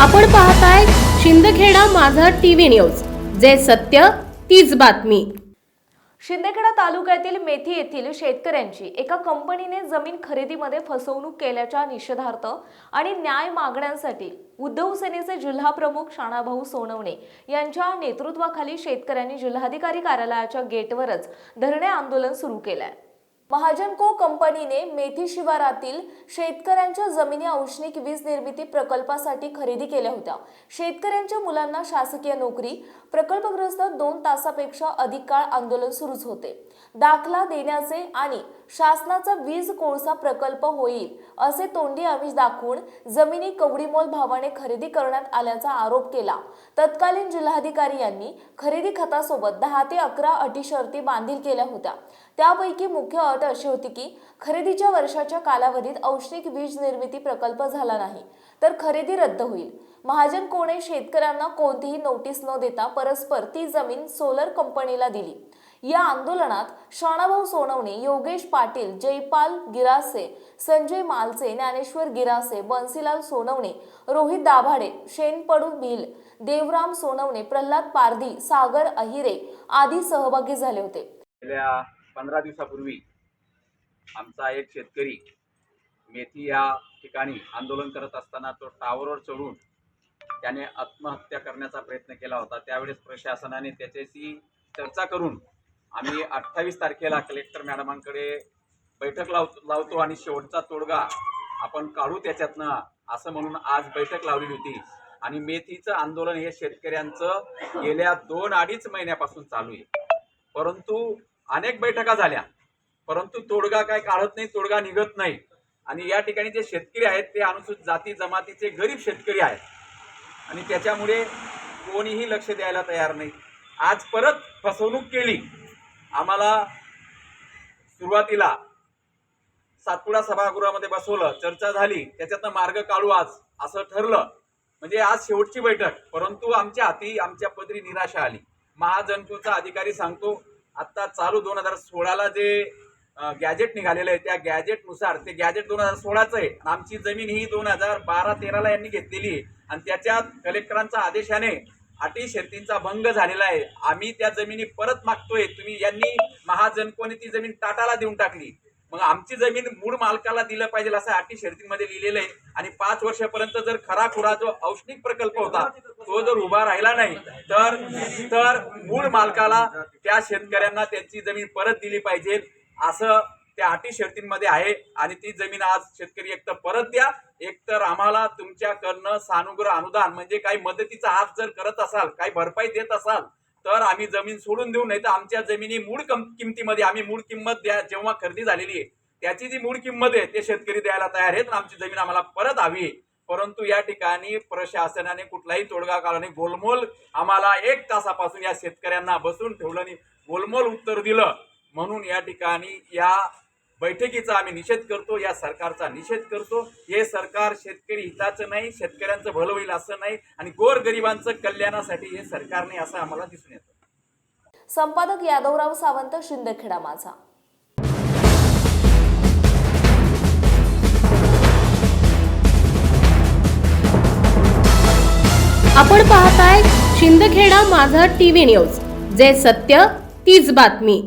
आपण पाहताय शिंदखेडा माझा टीव्ही न्यूज. जे सत्य तीच बातमी. शिंदखेडा तालुक्यातील मेथी येथील शेतकऱ्यांची एका कंपनीने जमीन खरेदीमध्ये फसवणूक केल्याच्या निषेधार्थ आणि न्याय मागण्यांसाठी उद्धव सेनेचे जिल्हा प्रमुख शाणाभाऊ सोनवणे यांच्या नेतृत्वाखाली शेतकऱ्यांनी जिल्हाधिकारी कार्यालयाच्या गेटवरच धरणे आंदोलन सुरू केलं आहे को कंपनीने मेथी शिवारातील शेतकऱ्यांच्या जमिनी औष्णिक वीज निर्मिती प्रकल्पासाठी खरेदी केल्या होत्या. शेतकऱ्यांच्या मुलांना शासकीय नोकरी प्रकल्पग्रस्त दोन तासापेक्षा अधिक काळ आंदोलन सुरूच होते. दाखला देण्याचे आणि शासनाचा वीज कोळसा प्रकल्प होईल असे तोंडी आमिष दाखवून जमिनी कवडीमोल भावाने खरेदी करण्यात आल्याचा आरोप केला. तत्कालीन जिल्हाधिकारी यांनी खरेदी खतासोबत दहा ते अकरा अटी शर्ती बांधील केल्या होत्या. त्यापैकी मुख्य अट अशी होती की खरेदीच्या वर्षाच्या कालावधीत औष्णिक वीज निर्मिती प्रकल्प झाला नाही तर खरेदी रद्द होईल. महाजन कोणे शेतकऱ्यांना कोणतीही नोटीस न देता परस्पर ती जमीन सोलर कंपनीला दिली. या आंदोलनात शाणाभाऊ सोनवणे योगेश पाटील जयपाल गिरासे संजय मालसे ज्ञानेश्वर गिरासे बन्सीलाल सोनवणे रोहित दाभाडे शेनपडू भिल देवराम सोनवणे प्रल्हाद पारधी सागर अहिरे आदी सहभागी झाले होते. गेल्या पंधरा दिवसापूर्वी आमचा एक शेतकरी मेथी या ठिकाणी आंदोलन करत असताना तो टावरवर चढून त्याने आत्महत्या करण्याचा प्रयत्न केला होता. त्यावेळेस प्रशासनाने त्याच्याशी चर्चा करून आम्ही अठ्ठावीस तारखेला कलेक्टर मॅडमांकडे बैठक लाव लावतो आणि शेवटचा तोडगा आपण काढू त्याच्यातनं असं म्हणून आज बैठक लावलेली होती. आणि मेथीचं आंदोलन हे शेतकऱ्यांचं गेल्या दोन अडीच महिन्यापासून चालू आहे. परंतु अनेक बैठका झाल्या. परंतु तोडगा काय काढत नाही तोडगा निघत नाही. आणि या ठिकाणी जे शेतकरी आहेत ते अनुसूचित जाती जमातीचे गरीब शेतकरी आहेत. आणि त्याच्यामुळे कोणीही लक्ष द्यायला तयार नाही. आज परत फसवणूक केली. आम्हाला सुरुवातीला सातपुडा सभागृहामध्ये बसवलं चर्चा झाली. त्याच्यातनं मार्ग काढू आज असं ठरलं. म्हणजे आज शेवटची बैठक. परंतु आमच्या हाती आमच्या पदरी निराशा आली. महाजनकोचा अधिकारी सांगतो आत्ता चालू दोन हजार सोळाला जे गॅजेट निघालेलं आहे. त्या गॅजेटनुसार ते गॅजेट दोन हजार सोळाचं आहे. आमची जमीन ही दोन हजार बारा तेराला यांनी घेतलेली आहे. आणि त्याच्यात कलेक्टरांच्या आदेशाने अटी शर्तींचा भंग झालेला आहे. आम्ही त्या जमिनी परत मागतोय. तुम्ही यांनी महाजनकोने ती जमीन टाटाला देऊन टाकली. मग आमची जमीन मूळ मालकाला दिलं पाहिजे असं अटी शर्तींमध्ये लिहिलेलं आहे. आणि पाच वर्षापर्यंत जर खरा खुरा जो औष्णिक प्रकल्प होता तो जर उभा राहिला नाही तर तर मूळ मालकाला त्या शेतकऱ्यांना त्यांची जमीन परत दिली पाहिजे. असं त्या अटी शर्तींमध्ये आहे आणि ती जमीन आज शेतकरी एकतर परत द्या एक तर आम्हाला तुमच्याकडनं सानुग्रह अनुदान म्हणजे काही मदतीचा हात जर करत असाल काही भरपाई देत असाल तर आम्ही जमीन सोडून देऊ नाही तर आमच्या जमिनी मूळ कम किमतीमध्ये आम्ही मूळ किंमत द्या जेव्हा खरेदी झालेली आहे. त्याची जी मूळ किंमत आहे ते शेतकरी द्यायला तयार आहेत आमची जमीन आम्हाला परत हवी आहे. परंतु या ठिकाणी प्रशासनाने कुठलाही तोडगा काढला नाही गोलमोल आम्हाला एक तासापासून या शेतकऱ्यांना बसून ठेवलं आणि गोलमोल उत्तर दिलं. म्हणून या ठिकाणी या बैठकीचा आम्ही निषेध करतो या सरकारचा निषेध करतो. हे सरकार शेतकरी हिताचं नाही शेतकऱ्यांचं भलं होईल असं नाही आणि गोरगरिबांचं कल्याणासाठी हे सरकार नाही असं आम्हाला दिसून येतं. संपादक यादवराव सावंत शिंदखेडा माझा. आपण पाहताय शिंदखेडा माझा टीव्ही न्यूज जे सत्य तीच बातमी.